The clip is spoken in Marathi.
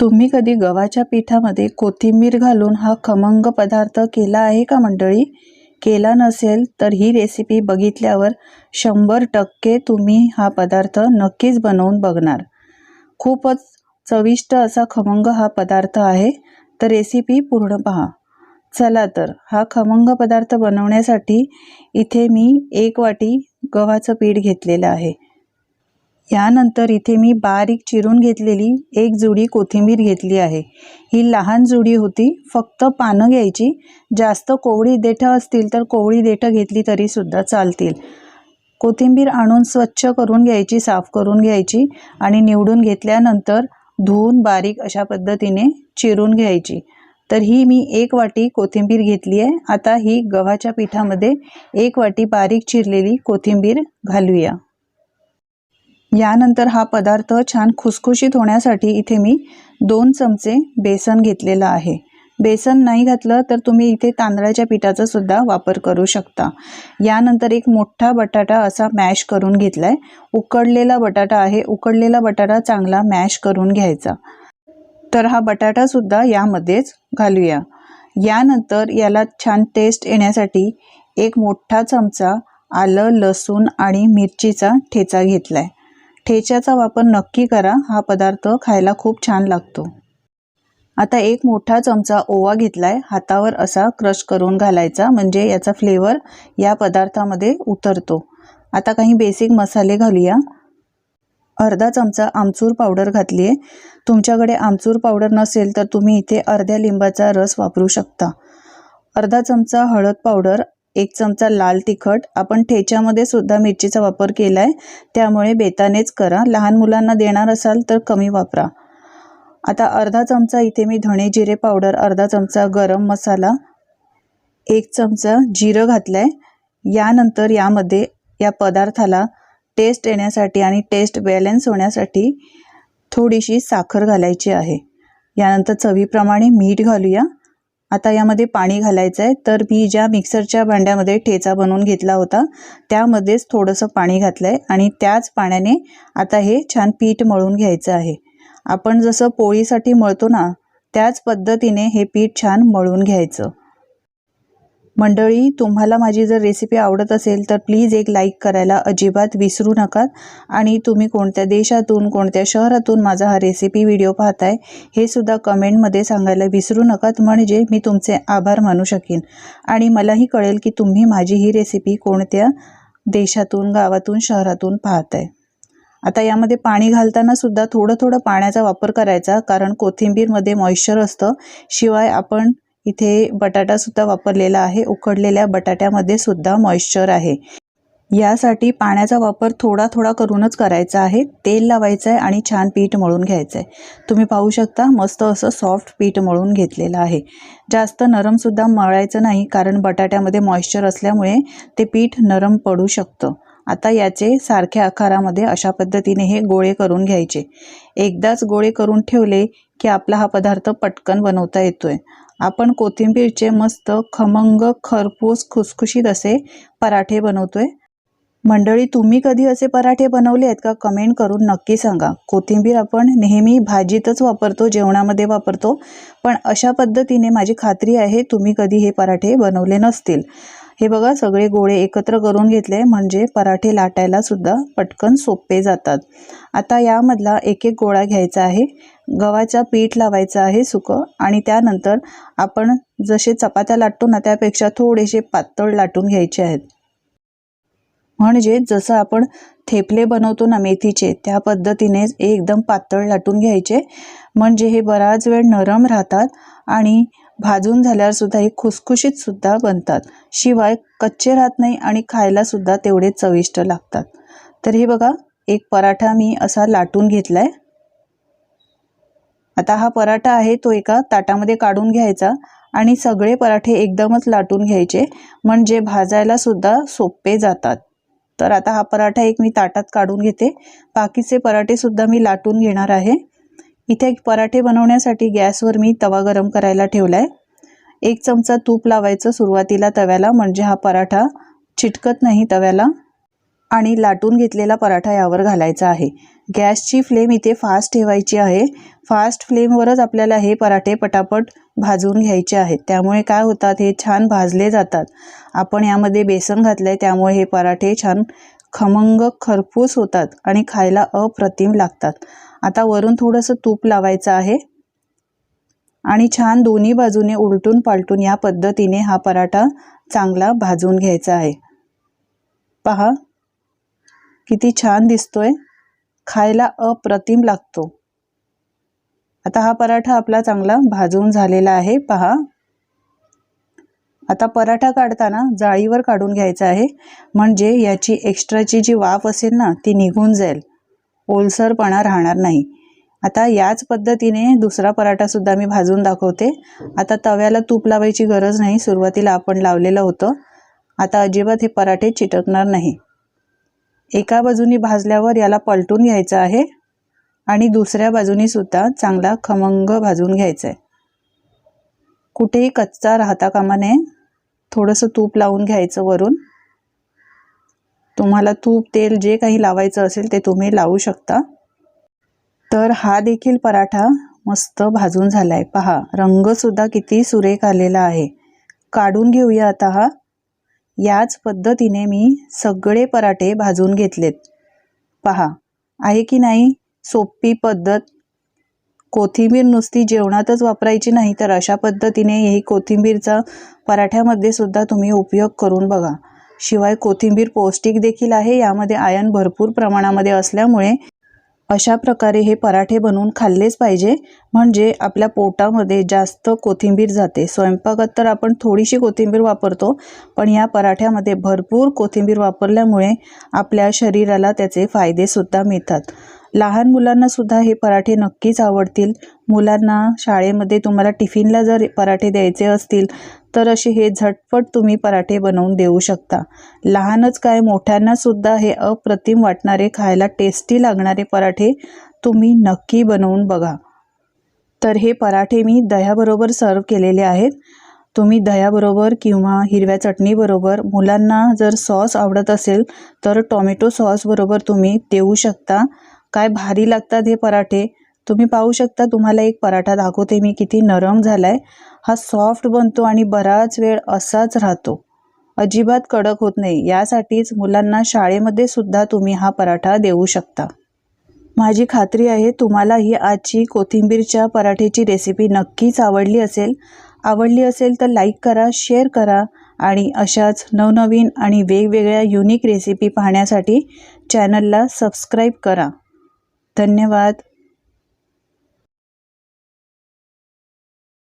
तुम्ही कधी गव्हाच्या पिठामध्ये कोथिंबीर घालून हा खमंग पदार्थ केला आहे का मंडळी? केला नसेल तर ही रेसिपी बघितल्यावर शंभर टक्के तुम्ही हा पदार्थ नक्कीच बनवून बघणार. खूपच चविष्ट असा खमंग हा पदार्थ आहे. तर रेसिपी पूर्ण पहा. चला तर हा खमंग पदार्थ बनवण्यासाठी इथे मी एक वाटी गव्हाचं पीठ घेतलेलं आहे. यानंतर इथे मी बारीक चिरून घेतलेली एक जुडी कोथिंबीर घेतली आहे. ही लहान जुडी होती फक्त पानं घ्यायची. जास्त कोवळी देठं असतील तर कोवळी देठं घेतली तरीसुद्धा चालतील. कोथिंबीर आणून स्वच्छ करून घ्यायची साफ करून घ्यायची आणि निवडून घेतल्यानंतर धुवून बारीक अशा पद्धतीने चिरून घ्यायची. तर ही मी एक वाटी कोथिंबीर घेतली आहे. आता ही गव्हाच्या पिठामध्ये एक वाटी बारीक चिरलेली कोथिंबीर घालूया. यानंतर हा पदार्थ छान खुसखुशीत होण्यासाठी इथे मी दोन चमचे बेसन घेतलेलं आहे. बेसन नाही घातलं तर तुम्ही इथे तांदळाच्या पिठाचा सुद्धा वापर करू शकता. यानंतर एक मोठा बटाटा असा मॅश करून घेतला आहे उकडलेला बटाटा आहे. उकडलेला बटाटा चांगला मॅश करून घ्यायचा. तर हा बटाटासुद्धा यामध्येच घालूया. यानंतर याला छान टेस्ट येण्यासाठी एक मोठा चमचा आलं लसूण आणि मिरचीचा ठेचा घेतला आहे ठेच्याचा वापर नक्की करा. हा पदार्थ खायला खूप छान लागतो. आता एक मोठा चमचा ओवा घेतलाय. हातावर असा क्रश करून घालायचा. म्हणजे याचा फ्लेवर या पदार्थामध्ये उतरतो. आता काही बेसिक मसाले घालूया. अर्धा चमचा आमचूर पावडर घातली आहे तुमच्याकडे आमचूर पावडर नसेल तर तुम्ही इथे अर्ध्या लिंबाचा रस वापरू शकता. अर्धा चमचा हळद पावडर एक चमचा लाल तिखट. आपण ठेच्यामध्ये सुद्धा मिरचीचा वापर केला आहे त्यामुळे बेतानेच करा. लहान मुलांना देणार असाल तर कमी वापरा. आता अर्धा चमचा इथे मी धणे जिरे पावडर अर्धा चमचा गरम मसाला एक चमचा जिरं घातलं आहे यानंतर यामध्ये या पदार्थाला टेस्ट येण्यासाठी आणि टेस्ट बॅलन्स होण्यासाठी थोडीशी साखर घालायची आहे. यानंतर चवीप्रमाणे मीठ घालूया. आता यामध्ये पाणी घालायचं आहे तर मी ज्या मिक्सरच्या भांड्यामध्ये ठेचा बनवून घेतला होता त्यामध्येच थोडंसं पाणी घातलं आहे आणि त्याच पाण्याने आता हे छान पीठ मळून घ्यायचं आहे. आपण जसं पोळीसाठी मळतो ना त्याच पद्धतीने हे पीठ छान मळून घ्यायचं. मंडळी तुम्हाला माझी जर रेसिपी आवडत असेल तर प्लीज एक लाईक करायला अजिबात विसरू नका. आणि तुम्ही कोणत्या देशातून कोणत्या शहरातून माझा हा रेसिपी व्हिडिओ पाहताय हे सुद्धा कमेंटमध्ये सांगायला विसरू नका. म्हणजे मी तुमचे आभार मानू शकेन. आणि मलाही कळेल की तुम्ही माझी ही रेसिपी कोणत्या देशातून गावातून शहरातून पाहताय. आता यामध्ये पाणी घालताना सुद्धा थोडं थोडं पाण्याचा वापर करायचा कारण कोथिंबीरमध्ये मॉइश्चर असतं. शिवाय आपण इथे बटाटासुद्धा वापरलेला आहे. उकडलेल्या बटाट्यामध्ये सुद्धा मॉइश्चर आहे. यासाठी पाण्याचा वापर थोडा थोडा करूनच करायचा आहे. तेल लावायचं आहे आणि छान पीठ मळून घ्यायचं आहे तुम्ही पाहू शकता मस्त असं सॉफ्ट पीठ मळून घेतलेलं आहे. जास्त नरमसुद्धा मळायचं नाही कारण बटाट्यामध्ये मॉइश्चर असल्यामुळे ते पीठ नरम पडू शकतं. आता याचे सारख्या आकारामध्ये अशा पद्धतीने हे गोळे करून घ्यायचे. एकदाच गोळे करून ठेवले की आपला हा पदार्थ पटकन बनवता येतोय. आपण कोथिंबीरचे मस्त खमंग खरपूस खुसखुशीत असे पराठे बनवतोय. मंडळी तुम्ही कधी असे पराठे बनवले आहेत का कमेंट करून नक्की सांगा. कोथिंबीर आपण नेहमी भाजीतच वापरतो जेवणामध्ये वापरतो पण अशा पद्धतीने माझी खात्री आहे तुम्ही कधी हे पराठे बनवले नसतील. हे बघा सगळे गोळे एकत्र करून घेतले म्हणजे पराठे लाटायला सुद्धा पटकन सोपे जातात. आता यामधला एक एक गोळा घ्यायचा आहे. गव्हाचा पीठ लावायचं आहे सुकं आणि त्यानंतर आपण जसे चपात्या लाटतो ना त्यापेक्षा थोडेसे पातळ लाटून घ्यायचे आहेत. म्हणजे जसं आपण थेपले बनवतो ना मेथीचे त्या पद्धतीने एकदम पातळ लाटून घ्यायचे. म्हणजे हे बराच वेळ नरम राहतात आणि भाजून झाल्यावर सुद्धा हे खुसखुशीत सुद्धा बनतात. शिवाय कच्चे राहत नाही आणि खायला सुद्धा तेवढे चविष्ट लागतात. तर हे बघा एक पराठा मी असा लाटून घेतला आहे आता हा पराठा आहे तो एका ताटामध्ये काढून घ्यायचा आणि सगळे पराठे एकदमच लाटून घ्यायचे. म्हणजे भाजायला सुद्धा सोपे जातात. तर आता हा पराठा एक मी ताटात काढून घेते. बाकीचे पराठे सुद्धा मी लाटून घेणार आहे. इथे पराठे बनवण्यासाठी गॅसवर मी तवा गरम करायला ठेवला आहे एक चमचा तूप लावायचं सुरुवातीला तव्याला म्हणजे हा पराठा चिटकत नाही तव्याला. आणि लाटून घेतलेला पराठा यावर घालायचा आहे. गॅसची फ्लेम इथे फास्ट ठेवायची आहे. फास्ट फ्लेमवरच आपल्याला हे पराठे पटापट भाजून घ्यायचे आहेत. त्यामुळे काय होतात हे छान भाजले जातात. आपण यामध्ये बेसन घातलं आहे त्यामुळे हे पराठे छान खमंग खरपूस होतात आणि खायला अप्रतिम लागतात. आता वरून थोडंसं तूप लावायचं आहे. आणि छान दोन्ही बाजूने उलटून पालटून या पद्धतीने हा पराठा चांगला भाजून घ्यायचा आहे. पहा किती छान दिसतोय. खायला अप्रतिम लागतो. आता हा पराठा आपला चांगला भाजून झालेला आहे. पहा. आता पराठा काढताना जाळीवर काढून घ्यायचा आहे. म्हणजे याची एक्स्ट्राची जी वाफ असेल ना ती निघून जाईल. ओलसरपणा राहणार नाही. आता याच पद्धतीने दुसरा पराठासुद्धा मी भाजून दाखवते. आता तव्याला तूप लावायची गरज नाही. सुरुवातीला आपण लावलेलं होतं. आता अजिबात हे पराठे चिटकणार नाही. एका बाजूनी भाजल्यावर याला पलटून घ्यायचं आहे आणि दुसऱ्या बाजूनी सुद्धा चांगला खमंग भाजून घ्यायचा आहे कुठेही कच्चा राहता कामा नये. थोडंसं तूप लावून घ्यायचं वरून. तुम्हाला तूप तेल जे काही लावायचं असेल ते तुम्ही लावू शकता. तर हा देखील पराठा मस्त भाजून झाला आहे पहा रंगसुद्धा किती सुरेख आलेला आहे. काढून घेऊया आता हा. याच पद्धतीने मी सगळे पराठे भाजून घेतलेत. पहा आहे की नाही? सोपी पद्धत. कोथिंबीर नुसती जेवणातच वापरायची नाही तर अशा पद्धतीने ही कोथिंबीरचा पराठ्यामध्ये सुद्धा तुम्ही उपयोग करून बघा. शिवाय कोथिंबीर पौष्टिक देखील आहे. यामध्ये आयन भरपूर प्रमाणामध्ये असल्यामुळे अशा प्रकारे हे पराठे बनवून खाल्लेच पाहिजे. म्हणजे आपल्या पोटामध्ये जास्त कोथिंबीर जाते. स्वयंपाकात तर आपण थोडीशी कोथिंबीर वापरतो पण या पराठ्यामध्ये भरपूर कोथिंबीर वापरल्यामुळे आपल्या शरीराला त्याचे फायदेसुद्धा मिळतात. लहान मुलांना सुद्धा हे पराठे नक्कीच आवडतील. मुलांना शाळेमध्ये तुम्हाला टिफिनला जर पराठे द्यायचे असतील तर असे हे झटपट तुम्ही पराठे बनवून देऊ शकता. लहानच काय मोठ्यांना सुद्धा हे अप्रतिम वाटणारे खायला टेस्टी लागणारे पराठे तुम्ही नक्की बनवून बघा. तर हे पराठे मी दह्याबरोबर सर्व केलेले आहेत. तुम्ही दह्याबरोबर किंवा हिरव्या चटणीबरोबर मुलांना जर सॉस आवडत असेल तर टॉमॅटो सॉसबरोबर तुम्ही देऊ शकता. काय भारी लागतात हे पराठे. तुम्ही पाहू शकता तुम्हाला एक पराठा दाखवते मी किती नरम झाला आहे हा सॉफ्ट बनतो आणि बराच वेळ असाच राहतो. अजिबात कडक होत नाही. यासाठीच मुलांना शाळेमध्ये सुद्धा तुम्ही हा पराठा देऊ शकता. माझी खात्री आहे तुम्हाला ही आजची कोथिंबीरच्या पराठ्याची रेसिपी नक्कीच आवडली असेल. आवडली असेल तर लाईक करा शेअर करा आणि अशाच नवनवीन आणि वेगवेगळ्या युनिक रेसिपी पाहण्यासाठी चॅनलला सबस्क्राईब करा. धन्यवाद.